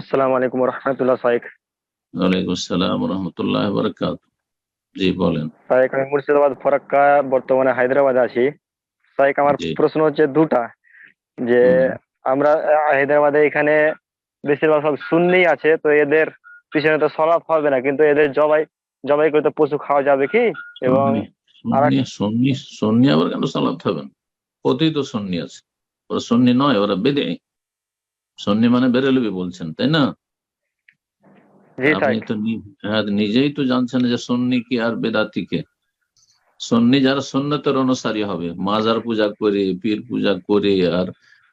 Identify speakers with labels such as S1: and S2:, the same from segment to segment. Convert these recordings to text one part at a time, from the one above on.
S1: আসসালামু আলাইকুম রহমতুল্লাহ সাইক
S2: ওয়ালাইকুম আসসালাম রহমতুল্লাহ বরকাত জি বলেন।
S1: সাইক আমি মুর্শিদাবাদ ফরাক্কা বর্তমানে হায়দ্রাবাদে আছি। সাইক আমার প্রশ্ন হচ্ছে দুটা। যে আমরা হায়দ্রাবাদে এখানে বেশিরভাগ সব সুন্নি আছে তো এদের পিছনে তো সলাপ হবে না কিন্তু এদের জবাই জবাই করে তো পশু খাওয়া যাবে কি? এবং
S2: সন্নি সন্নি আবার কেন সালাত হবেন কতই তো সন্নি আছে। ওরা সন্নি নয় ওরা বেদে সন্নি মানে বেরেলবি বলছেন তাই না? আপনি তো হ্যাঁ, নিজেই তো জানছেন যে সন্নি কি আর বেদাতি কে সন্নি যারা সন্ন্যতের অনুসারী হবে মাজার পূজা করে পীর পূজা করে আর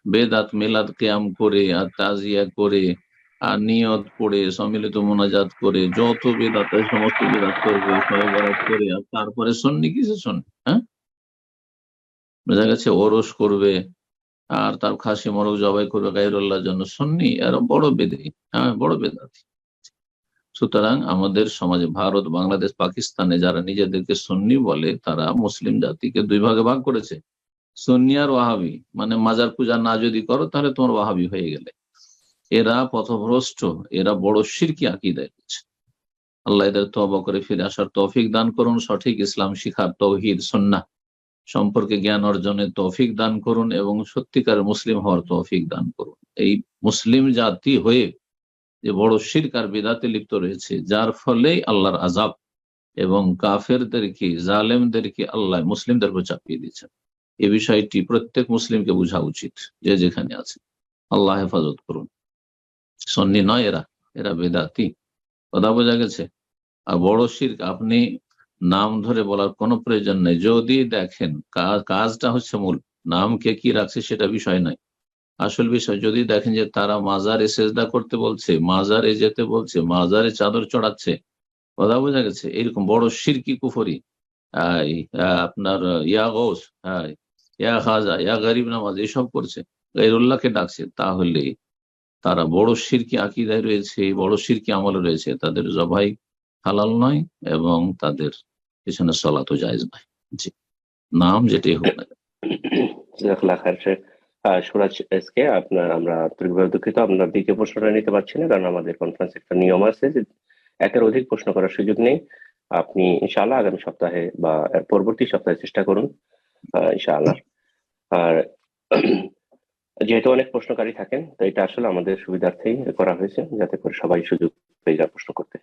S2: বেদাত মিলাদ কেয়াম করে আর তাজিয়া করে আর নিয়ত পড়ে সম্মিলিত মোনাজাত করে যত বেদাত সমস্ত বেদাত করবে করে আর তারপরে সন্নি কিসে সন্নি? হ্যাঁ? বোঝা গেছে ওরস করবে আর তার খাসি মরক জবাই করবে গাইরুল্লাহর জন্য সন্নি আর বড় বেদে হ্যাঁ বড় বেদাতি। সুতরাং আমাদের সমাজে ভারত, বাংলাদেশ, পাকিস্তানে যারা নিজেদেরকে সুন্নি বলে, তারা মুসলিম জাতিকে দুই ভাগে ভাগ করেছে। সুন্নি আর ওয়াহাবি মানে মাজার পূজা না যদি করো, তাহলে তোমার ওয়াহাবি হয়ে গেলে। এরা পথভ্রষ্ট, এরা বড় শিরকি আকিদায় রয়েছে। আল্লাহ এদের তবা করে ফিরে আসার তৌফিক দান করুন, সঠিক ইসলাম শিখার তৌহিদ সন্না সম্পর্কে জ্ঞান অর্জনের তৌফিক দান করুন এবং সত্যিকার মুসলিম হওয়ার তৌফিক দান করুন। এই মুসলিম জাতি হয়ে যে বড় শিরক আর বিদাতে লিপ্ত রয়েছে, যার ফলেই আল্লাহর আজাব এবং কাফেরদেরকে, জালেমদেরকে আল্লাহ মুসলিমদেরকে চাপিয়ে দিচ্ছেন এ বিষয়টি প্রত্যেক মুসলিমকে বোঝা উচিত, যে যেখানে আছে। আল্লাহ হেফাজত করুন। সন্নি নয় এরা এরা বেদাতি। কথা বোঝা গেছে? আর বড় শির্ক, আপনি নাম ধরে বলার কোনো প্রয়োজন নেই। যদি দেখেন কাজটা হচ্ছে মূল নাম কে রাখছে সেটা বিষয় নয়। আসল বিষয়, যদি দেখেন যে তারা মাজারে সেজদা করতে বলছে, মাজারে যেতে বলছে, মাজারে চাদর চড়াচ্ছে, কথা বোঝা গেছে? এরকম বড় শিরকি কুফরি আপনার, ইয়া হ্যাঁ ইয়া খাজা, ইয়া গরিব নামাজ, এসব করছে, গাইরুল্লাহকে ডাকছে, তাহলে তারা বড় শিরকি আকিদায় রয়েছে, বড় শিরকি আমলে রয়েছে। তাদের জবাই হালাল নয় এবং তাদের পিছনে সলাতো জায়জ নয়। জি। নাম যেটাই হোক
S3: সুরাজ এসকে আপনার, আমরা আন্তরিকভাবে দুঃখিত। আপনার দ্বিতীয় প্রশ্নটা নিতে পারছি না, কারণ আমাদের কনফারেন্স একটা নিয়ম আছে যে একের অধিক প্রশ্ন করার সুযোগ নেই। আপনি ইনশাআল্লাহ আগামী সপ্তাহে বা পরবর্তী সপ্তাহে চেষ্টা করুন ইনশাআল্লাহ। আর যেহেতু অনেক প্রশ্নকারী থাকেন, তো এটা আসলে আমাদের সুবিধার্থেই করা হয়েছে, যাতে করে সবাই সুযোগ পেয়ে যায় প্রশ্ন করতে।